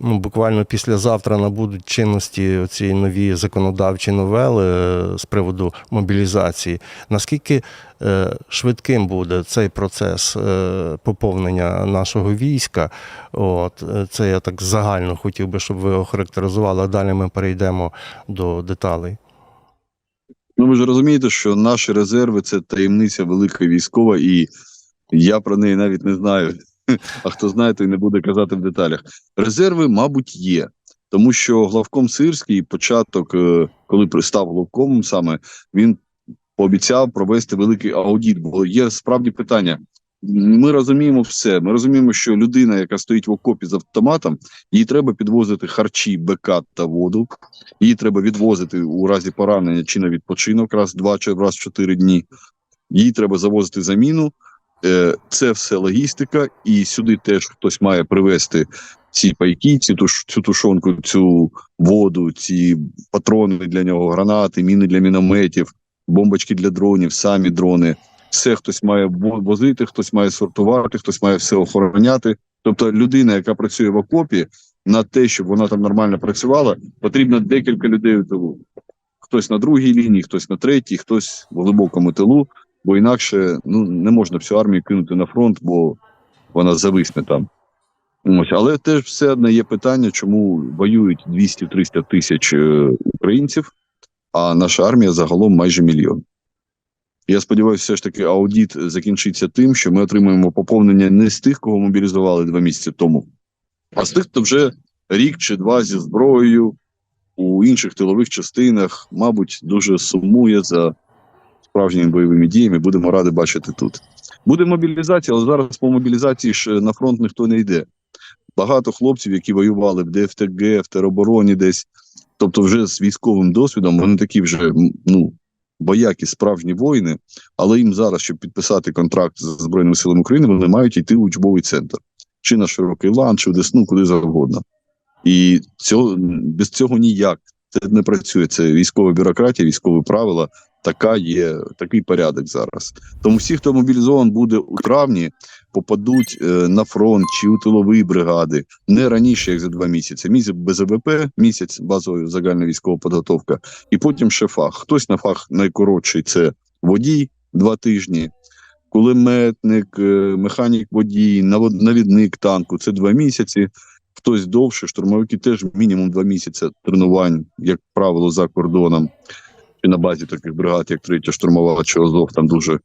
ну, буквально післязавтра набудуть чинності ці нові законодавчі новели е, з приводу мобілізації. Наскільки е, швидким буде цей процес е, поповнення нашого війська? От це я так загально хотів би, щоб ви охарактеризували. А далі ми перейдемо до деталей. Ну, ви ж розумієте, що наші резерви це таємниця велика військова, і я про неї навіть не знаю. А хто знає, той не буде казати в деталях. Резерви, мабуть, є. Тому що главком Сирський початок, е, коли пристав главкомом саме, він пообіцяв провести великий аудіт. Бо є справді питання. Ми розуміємо все. Ми розуміємо, що людина, яка стоїть в окопі з автоматом, їй треба підвозити харчі, БК та воду. Її треба відвозити у разі поранення чи на відпочинок раз два чи раз чотири дні. Їй треба завозити заміну. Е, Це все логістика, і сюди теж хтось має привезти ці пайки, ці туш, цю тушонку, цю воду, ці патрони для нього, гранати, міни для мінометів, бомбочки для дронів, самі дрони. Все хтось має возити, хтось має сортувати, хтось має все охороняти. Тобто, людина, яка працює в окопі, на те, щоб вона там нормально працювала, потрібно декілька людей у тилу. Хтось на другій лінії, хтось на третій, хтось в глибокому тилу, бо інакше ну, не можна всю армію кинути на фронт, бо вона зависне там. Ось, але теж все одно є питання, чому воюють 200-300 тисяч е, українців, а наша армія загалом майже мільйон. Я сподіваюся, все ж таки аудіт закінчиться тим, що ми отримаємо поповнення не з тих, кого мобілізували два місяці тому, а з тих, хто вже рік чи два зі зброєю у інших тилових частинах, мабуть, дуже сумує за справжніми бойовими діями. Будемо раді бачити тут. Буде мобілізація, але зараз по мобілізації ж на фронт ніхто не йде. Багато хлопців, які воювали в ДФТГ, в теробороні десь, тобто вже з військовим досвідом, вони такі вже ну, боякі, справжні воїни, але їм зараз, щоб підписати контракт з Збройними силами України, вони мають йти в учбовий центр. Чи на широкий лан, чи в Десну, куди завгодно. І цього, без цього ніяк. Це не працює. Це військова бюрократія, військові правила. Така є, такий порядок зараз. Тому всі, хто мобілізований буде у травні, попадуть е, на фронт чи у тилові бригади не раніше, як за два місяці. Місяць без АВП, місяць базової загальна військова підготовка, і потім ще фах. Хтось на фах найкоротший це водій два тижні, кулеметник, е, механік водій, навідник танку це два місяці. Хтось довше, штурмовики теж мінімум два місяці тренувань, як правило, за кордоном чи на базі таких бригад, як третя штурмова чи Азов, там дуже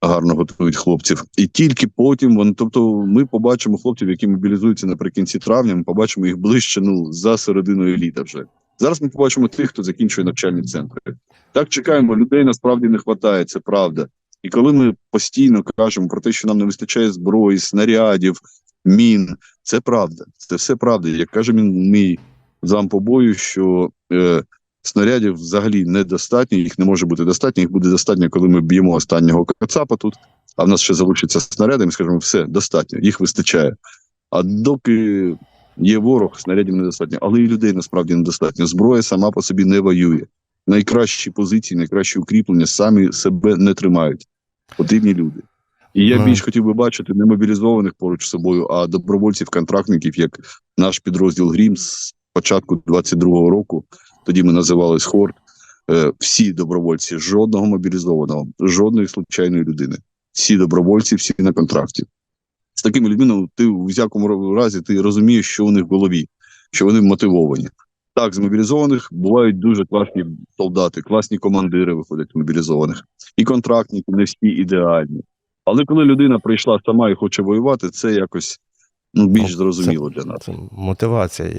гарно готують хлопців. І тільки потім вони, тобто, ми побачимо хлопців, які мобілізуються наприкінці травня. Ми побачимо їх ближче ну за серединою літа. Вже зараз ми побачимо тих, хто закінчує навчальні центри. Так чекаємо, людей насправді не вистачає, це правда. І коли ми постійно кажемо про те, що нам не вистачає зброї, снарядів, мін, це правда. Це все правда. Як каже мій, зам по бою, що е, снарядів взагалі недостатньо, їх не може бути достатньо. Їх буде достатньо, коли ми б'ємо останнього кацапа тут, а в нас ще залишиться снаряди, ми скажемо, все, достатньо, їх вистачає. А доки є ворог, снарядів недостатньо, але і людей насправді недостатньо. Зброя сама по собі не воює. Найкращі позиції, найкращі укріплення самі себе не тримають. Потрібні люди. І я більш хотів би бачити не мобілізованих поруч з собою, а добровольців-контрактників, як наш підрозділ Грім з початку 22-го року. Тоді ми називались Хорд. Е, всі добровольці, жодного мобілізованого, жодної случайної людини. Всі добровольці, всі на контракті. З такими людьми ну, ти у всякому разі ти розумієш, що у них в голові, що вони мотивовані. Так, з мобілізованих бувають дуже класні солдати, класні командири виходять мобілізованих. І контрактники не всі ідеальні. Але коли людина прийшла сама і хоче воювати, це якось ну, більш зрозуміло для нас. Це мотивація є.